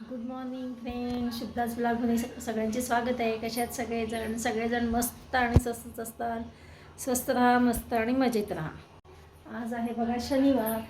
Good morning friend शुद्धाच ब्लॉगमध्ये सगळ्यांचे स्वागत आहे. कशात सगळेजण? सगळेजण मस्त आणि स्वस्तच असतात. स्वस्त राहा मस्त आणि मजेत राहा. आज आहे बघा शनिवार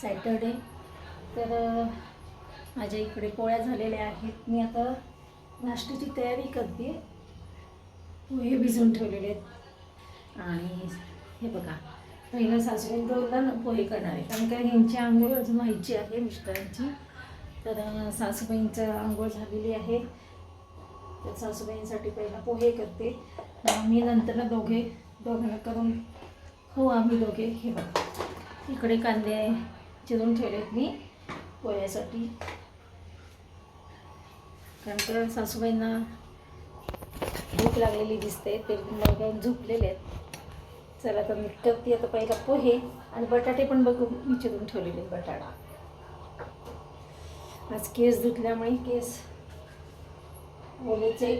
सॅटरडे तर माझ्या इकडे पोळ्या झालेल्या आहेत. मी आता नाश्त्याची तयारी करते. पोहे भिजवून ठेवलेले आहेत. आणि हे बघा पहिलं सासूबाई दोनदा पोहे करणार आहे कारण का ह्यांची आंघोळ अजून व्हायची आहे मिस्टरांची. तर सासूबाईंचं आंघोळ झालेली आहे. तर सासूबाईंसाठी पहिला पोहे करते. मी नंतर दोघे दोघांना करून हो आम्ही दोघे. हे बघा. इकडे कांदे चिरून ठेवलेत मी पोह्यासाठी. कारण तर सासूबाईंना भूक लागलेली दिसते. ते मग झोपलेले आहेत. चला तर मी करते आता पहिला पोहे आणि बटाटे पण बघू. मी चिरून ठेवलेले आहेत बटाटा. आज केस धुतल्यामुळे केस ओलेचे.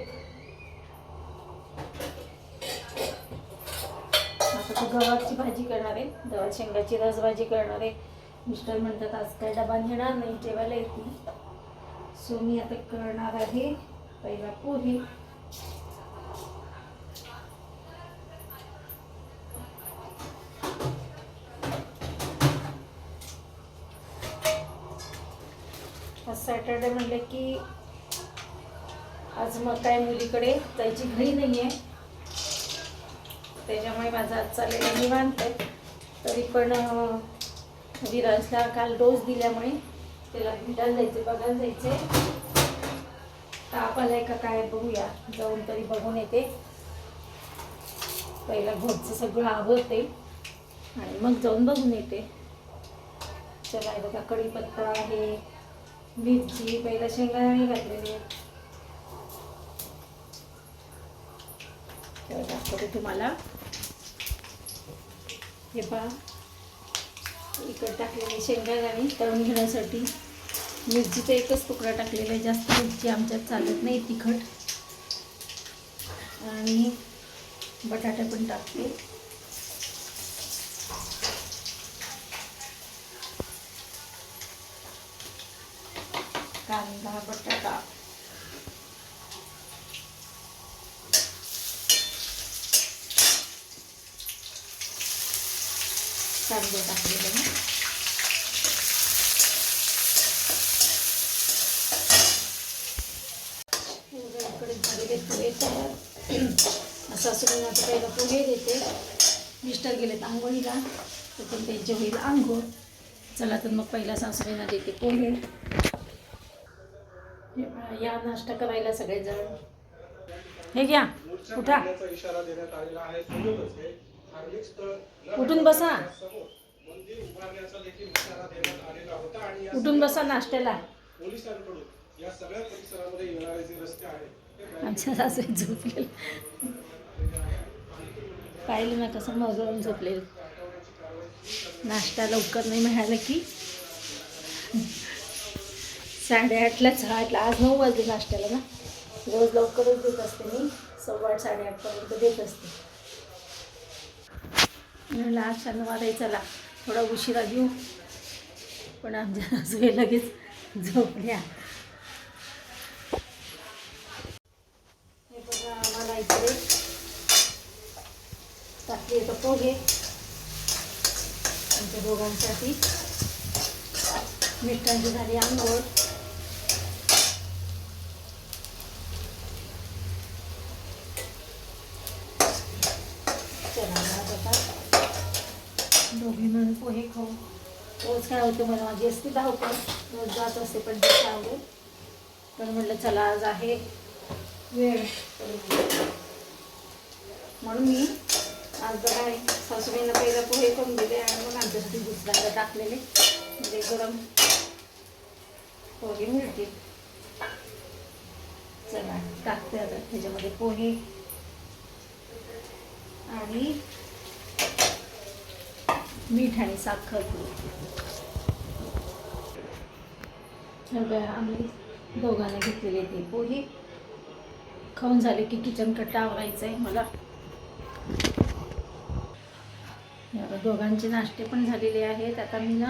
आता गव्हाची भाजी करणार आहे. गव्हात शेंगाची रसभाजी करणार आहे. मिस्टर म्हणतात आज काय डबा नेणार नाही जेवायला येतील सो मी आता करणार आहे पहिला पोहे आज सॅटर्डे म्हणलं की आज मग काय मुलीकडे जायची घरी नाही आहे त्याच्यामुळे माझा आज चाललेला निवांत आहे. तरी पण विराजला काल डोस दिल्यामुळे त्याला भेटायला जायचे बघायला जायचे. ताप आलाय का काय बघूया जाऊन तरी बघून येते. पहिला घरचं सगळं आवडते आणि मग जाऊन बघून येते. चला बघा कढीपत्ता आहे. मिरची पहिला शेंगदाणे घातलेली. आहेत. तर दाखवते तुम्हाला. हे पहा. इकडे टाकलेले शेंगदाणे तळून घेण्यासाठी मिरचीचा एकच तुकडा टाकलेला आहे. जास्त मिरची आमच्यात चालत नाही तिखट. आणि बटाटे पण टाकते. कांदा बटाटा. कांदे टाकलेले ना. इकडे झालेले पोहे तयार. आता पहिला पोहे देते. मिस्टर गेलेत आंघोळीला तर पण त्यांचे होईल आंघोळ. चला तर मग पहिला सासूबाईंना देते पोहे. या नाश्ता करायला सगळेजण. हे घ्या उठा. इशारा देण्यात आलेला आहे सोबतच हे धार्मिक स्थळ उठून बसा. मंदिर उभारण्याचा देखील इशारा देण्यात आलेला होता आणि या उठून बसा नाश्त्याला. पोलिसांकडून या सगळ्या परिसरामध्ये येणारे जे रस्ते आहेत ते आमच्या सासू झोपले पाहिलं ना कसं मजळून झोपलेलं. नाश्ता लवकर नाही मिळाला की. साडेआठलाच आठला आज नऊ वाजले नाश्त्याला ना. रोज लवकरच देत असते मी. सव्वा आठ साडेआठपर्यंत देत असते. म्हणलं आज शनिवार आहे चला थोडा उशिरा घेऊ. पण आमच्या सासूबाई लगेच झोपल्या. हे बघा आम्हाला इकडे टाकली येतं पोहे. आमच्या दोघांसाठी. मिठांची झाली आंघोळ चला मग आता दोघे हो. रोज काय होते मला माझी असते धावपळ रोज जात असते पण ते आवडेल पण म्हटलं चला आज आहे वेळ. म्हणून मी आज बघा आहे, सासूबाईंना पहिला पोहे करून दिले आणि मग आमच्यासाठी दुसऱ्यांदा टाकलेले. म्हणजे गरम पोहे मिळतील. चला टाकते आता त्याच्यामध्ये पोहे. आणि मीठ आणि साखर. आम्ही दोघांना घेतलेली ते पोहे खाऊन झाले की किचन कट्टा आवरायचं आहे मला दोघांचे नाश्ते पण झालेले आहेत. आता मी ना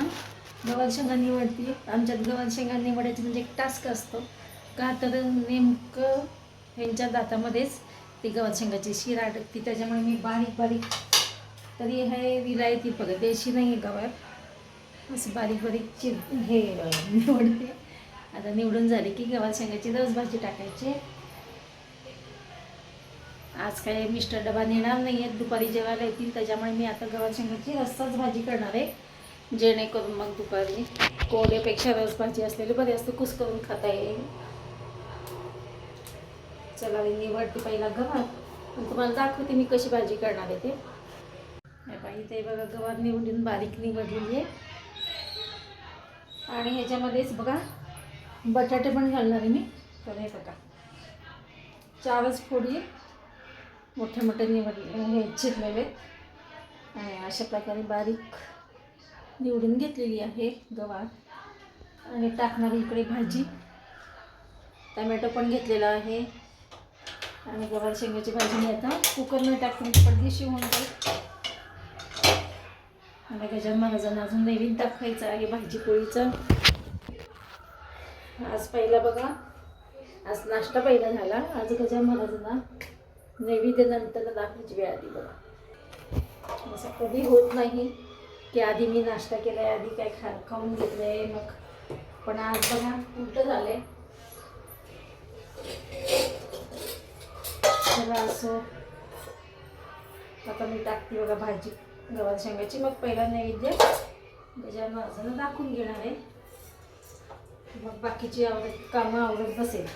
गव्हार शेंगा निवडते. आमच्यात गव्हार शेंगा निवडायचं म्हणजे एक टास्क असतो. का तर नेमकं ह्यांच्या दातामध्येच ती गव्हार शेंगाची शिरा अडकती. त्याच्यामुळे मी बारीक बारीक तरी हे विलायती बघा देशी नाही आहे गवार असं बारीक बारीक चिर हे निवडते. आता निवडून झाली की गवार शेंगाची रस भाजी टाकायची. आज काय मिस्टर डबा नेणार नाही आहेत दुपारी जेवायला येतील त्याच्यामुळे मी आता गवार शेंगाची रस्साच भाजी करणार आहे. जेणेकरून मग दुपारी कोरड्यापेक्षा रस भाजी असलेली बरी असते कुस करून खाता येईल. चला मी निवडते पहिला गव्हार तुम्हाला दाखवते मी कशी भाजी करणार आहे ते. नाही इथे बघा गवार निवडून बारीक निवडलेली आहे. आणि ह्याच्यामध्येच बघा बटाटे पण घालणार आहे मी. तर हे बघा चारच फोडी मोठे मोठे निवडले हे चिरलेले आणि अशा प्रकारे बारीक निवडून घेतलेली आहे गवार. आणि टाकणार इकडे भाजी. टमॅटो पण घेतलेला आहे. आणि गवार शेंगाची भाजी मी आता. कुकरमध्ये टाकून पडदेशी होऊन जाईल. गजान महाराजांना अजून नवीन दाखवायचं आहे भाजी पोळीचं. आज पहिला बघा. आज नाश्ता पहिला झाला. आज गजान महाराजांना नैवेद्य नंतर दाखवायची वेळ आली बघा. असं कधी होत नाही की आधी मी नाश्ता केला आहे आधी काय खा खाऊन घेतलं आहे मग. पण आज बघा उलटं झालं आहे चला असो. आता मी टाकते बघा भाजी. गव्हार शेंगाची. मग पहिला नैवेद्य गजानन महाराजांना दाखवून घेणार आहे. मग बाकीची आवडत कामं आवडत बसेल.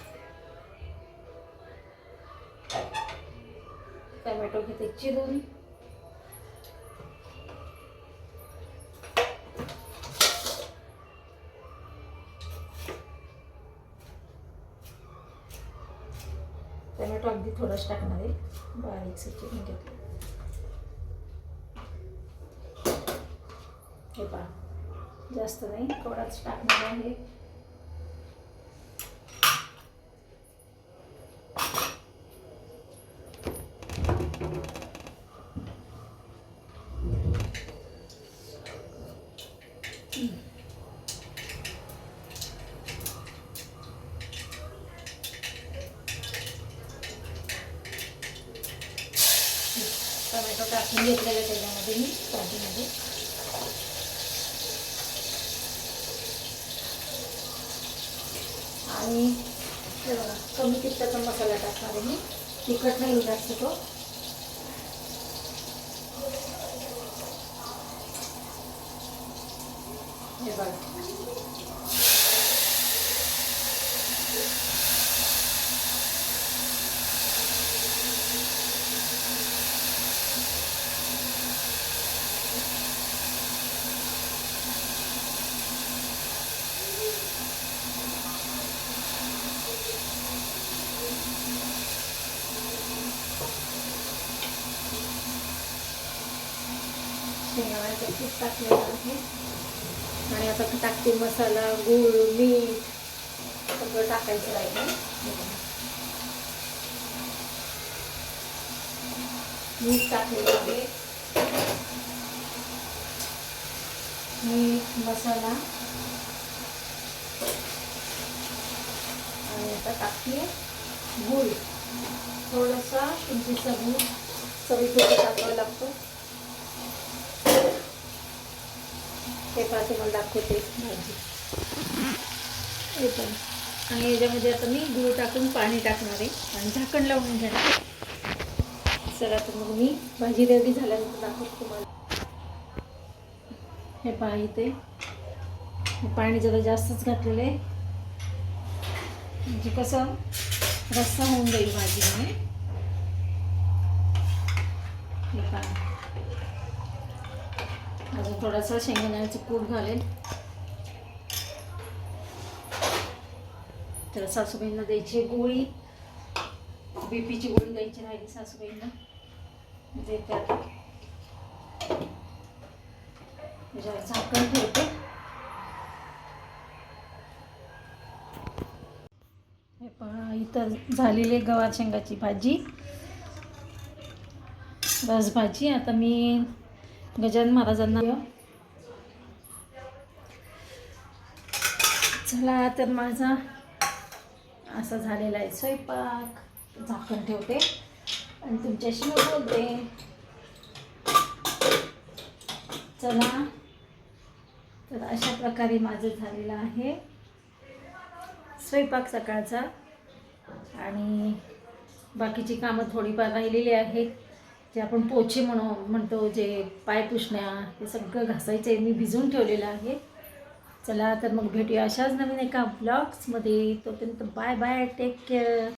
टमॅटो घेते चिरून. टमॅटो अगदी थोडंच टाकणार आहे. बारीक चिरून घेतलं हे पहा. जास्त नाही थोडाच टाकणार आहे टोमॅटो टाकून घेतलेलं त्याच्यामध्ये मी भाजीमध्ये आणि हे बघा कमी तिखटाचा मसाला टाकणार आहे मी. तिखट नाही जास्त तो हे बघा. शेंगदाण्याचं खूप टाकलेलं आहे. आणि आता टाकते मसाला गूळ मीठ सगळं टाकायचं आहे. मीठ टाकलेलं आहे. मीठ मसाला. आणि आता टाकते गूळ. थोडासा किंचितचा गूळ चवीपुरतं टाकावं लागतं. हे पाहते तुम्हाला दाखवते. भाजी हे पण आणि याच्यामध्ये आता मी गुळ टाकून पाणी टाकणार आहे. आणि झाकण लावून घेणार चला तर मग मी भाजी रेडी झाल्यानंतर दाखवते तुम्हाला. हे पहा इथे. पाणी जरा जास्तच घातलेलं आहे. म्हणजे कसं रस्सा होऊन जाईल भाजीमध्ये. हे पहा. अजून थोडासा शेंगदाण्याचं कूट घालेल तर सासूबाईंना द्यायची गोळी. बीपीची गोळी द्यायची राहिली सासूबाईंना. देतात त्याच्यावर झाकण ठेवते. हे पहा इथं झालेली आहे गवार शेंगाची भाजी. रस भाजी आता मी गजान महाराजांना चला तर माझा असा झालेला आहे स्वयंपाक. झाकण ठेवते आणि तुमच्याशी मी बोलते. चला तर अशा प्रकारे माझं झालेलं आहे. स्वयंपाक सकाळचा. आणि बाकीची कामं थोडीफार राहिलेली आहेत. जे आपण पोछे म्हणू म्हणतो जे पाय पुसण्या हे सगळं घासायचं आहे. मी भिजून ठेवलेलं आहे. चला तर मग भेटूया अशाच नवीन एका ब्लॉग्समध्ये तोपर्यंत बाय बाय टेक केअर